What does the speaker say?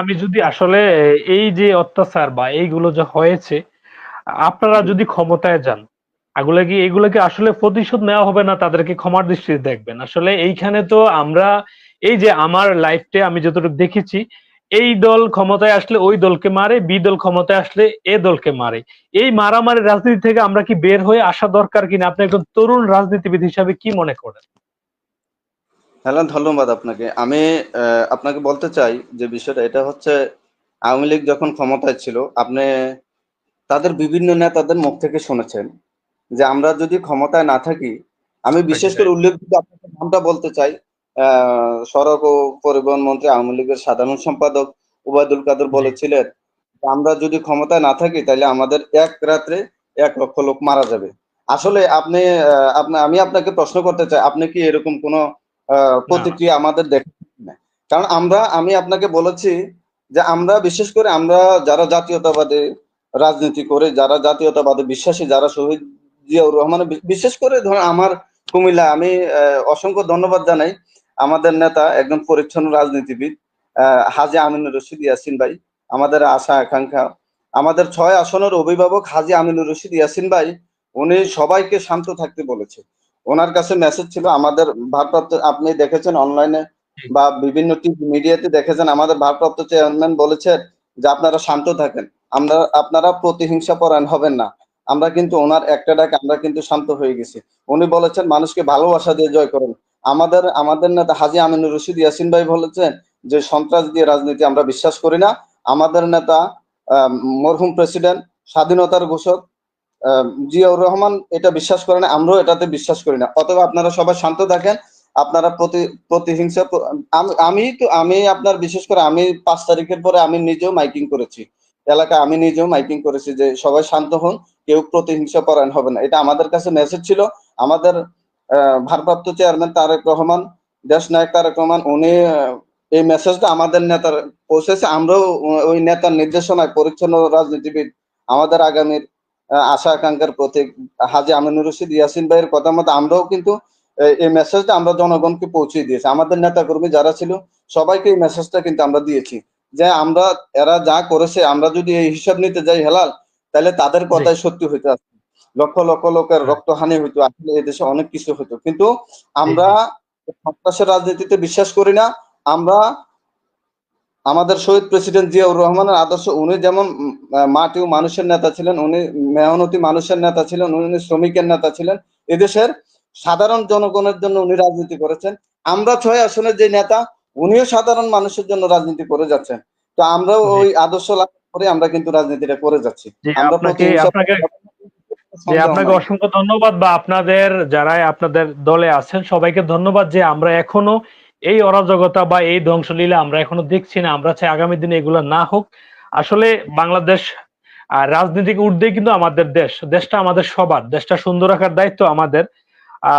আমি যদি আসলে এই যে অত্যাচার বা এইগুলো যে হয়েছে আপনারা যদি ক্ষমতায় যান এগুলো কি এগুলো কি আসলে প্রতিশোধ নেওয়া হবে না? তাদেরকে ক্ষমার দৃষ্টিতে দেখবেন। আসলে এইখানে তো আমরা এই যে আমার লাইফটে আমি যতটুকু দেখেছি এই দল ক্ষমতায় আসলে ওই দলকে মারে বি দল ক্ষমতায় আসলে এ দলকে মারে। এই মারামারি রাজনীতি থেকে আমরা কি বের হয়ে আসা দরকার কিনা? আপনি একজন তরুণ রাজনীতিবিদ হিসাবে কি মনে করেন? হ্যালো ধন্যবাদ আপনাকে। আমি আপনাকে বলতে চাই যে বিষয়টা এটা হচ্ছে আওয়ামী লীগ যখন ক্ষমতায় ছিল আপনি তাদের বিভিন্ন নেতাদের মুখ থেকে শুনেছেন যে আমরা যদি ক্ষমতায় না থাকি আমি বিশেষ করে উল্লেখযোগ্য আপনাকে নামটা বলতে চাই সড়ক ও পরিবহন মন্ত্রী আওয়ামী লীগের সাধারণ সম্পাদক ওবায়দুল কাদের বলেছিলেন আমরা যদি ক্ষমতায় না থাকি তাহলে আমাদের এক রাত্রে এক লক্ষ লোক মারা যাবে। আসলে আপনি আমি আপনাকে প্রশ্ন করতে চাই আপনি কি এরকম কোনো প্রতিক্রিয়া আমাদের দেখেন না। কারণ আমরা আমি আপনাকে বলেছি যে আমরা বিশেষ করে আমরা যারা জাতীয়তাবাদী রাজনীতি করে যারা জাতীয়তাবাদে বিশ্বাসী যারা শহীদ জিয়াউর রহমান বিশেষ করে ধর আমার কুমিল্লা আমি অসংখ্য ধন্যবাদ জানাই আমাদের নেতা একজন পরিচ্ছন্ন রাজনীতিবিদ আহ, হাজি আমিনুর রশিদ ইয়াসিন ভাই আমাদের আশা আকাঙ্ক্ষা। আমাদের ছয় আসনের অভিভাবক হাজি আমিনুর রশিদ ইয়াসিন ভাই উনি সবাইকে শান্ত থাকতে বলেছে। ওনার কাছে মেসেজ ছিল, আমাদের ভারপ্রাপ্ত, আপনি দেখেছেন অনলাইনে বা বিভিন্ন টিভি মিডিয়াতে দেখেছেন, আমাদের ভারপ্রাপ্ত চেয়ারম্যান বলেছেন যে আপনারা শান্ত থাকেন। আমরা, আপনারা প্রতিহিংসা পরায়ণ হবেন না। আমরা কিন্তু ওনার একটা ডাক আমরা কিন্তু শান্ত হয়ে গেছি। উনি বলেছেন, মানুষকে ভালোবাসা দিয়ে জয় করুন। আমাদের আমাদের নেতা হাজি আমিনুর রশিদ ইয়াসিন ভাই বলেছেন যে, সন্ত্রাস দিয়ে রাজনীতি আমরা বিশ্বাস করি না। আমাদের নেতা মরহুম প্রেসিডেন্ট, স্বাধীনতার ঘোষক জিয়াউর রহমান এটা বিশ্বাস করে না, আমরাও এটাতে বিশ্বাস করি না। অতএব আপনারা সবাই শান্ত থাকেন, আপনারা প্রতি, প্রতিহিংসা আমি তো, আমি আপনার বিশেষ করে আমি পাঁচ তারিখের পরে আমি নিজেও মাইকিং করেছি। এলাকা আমি নিজেও মাইকিং করেছি যে সবাই শান্ত হন, কেউ প্রতিহিংসা পরায়ণ হবে না। এটা আমাদের কাছে মেসেজ ছিল। আমাদের ভারপ্রাপ্ত চেয়ারম্যান তারেক রহমান দেশ নায়ক তারেক রহমান, উনি এই মেসেজটা আমাদের নেতার পৌঁছেছে। আমরাও ওই নেতার নির্দেশনায় পরিচ্ছন্ন রাজনীতিবিদ আমাদের আগামীর আশা আকাঙ্ক্ষার প্রতীক। হাজি আমিনুর রশিদ ইয়াসিন ভাইয়ের কথা মতো আমরাও কিন্তু এই- মেসেজটা আমরা জনগণকে পৌঁছে দিয়েছি। আমাদের নেতা কর্মী যারা ছিল সবাইকে এই মেসেজটা কিন্তু আমরা দিয়েছি যে আমরা এরা যা করেছে আমরা যদি এই হিসাব নিতে যাই হেলাল তাহলে তাদের কথাই সত্যি হইতে আসছে লক্ষ লক্ষ লোকের রক্তহানি হইতো। আসলে এই দেশে অনেক কিছু হইতো। কিন্তু আমরা সন্ত্রাসের রাজনীতিতে বিশ্বাস করি না। আমরা আমাদের শহীদ প্রেসিডেন্ট জিয়াউর রহমানের আদর্শ উনি যেমন মাটি ও মানুষের নেতা ছিলেন উনি মেহনতি মানুষের নেতা ছিলেন উনি শ্রমিকের নেতা ছিলেন এদেশের সাধারণ জনগণের জন্য উনি রাজনীতি করেছেন। আমরা ছয় আসনের যে নেতা উনিও সাধারণ মানুষের জন্য রাজনীতি করে যাচ্ছেন। তো আমরাও ওই আদর্শ লাভ করে আমরা কিন্তু রাজনীতিটা করে যাচ্ছি। আমরা আপনাকে অসংখ্য ধন্যবাদ বা আপনাদের যারা আপনাদের দলে আছেন সবাইকে ধন্যবাদ যে আমরা এখনও এই অরাজকতা বা এই ধ্বংসলীলা আমরা এখনও দেখছি না। আমরা চাই আগামী দিনে এগুলো না হোক। আসলে বাংলাদেশ আর রাজনীতিকে ঊর্ধ্বে কিন্তু আমাদের দেশ। দেশটা আমাদের সবার। দেশটা সুন্দর রাখার দায়িত্ব আমাদের। আহ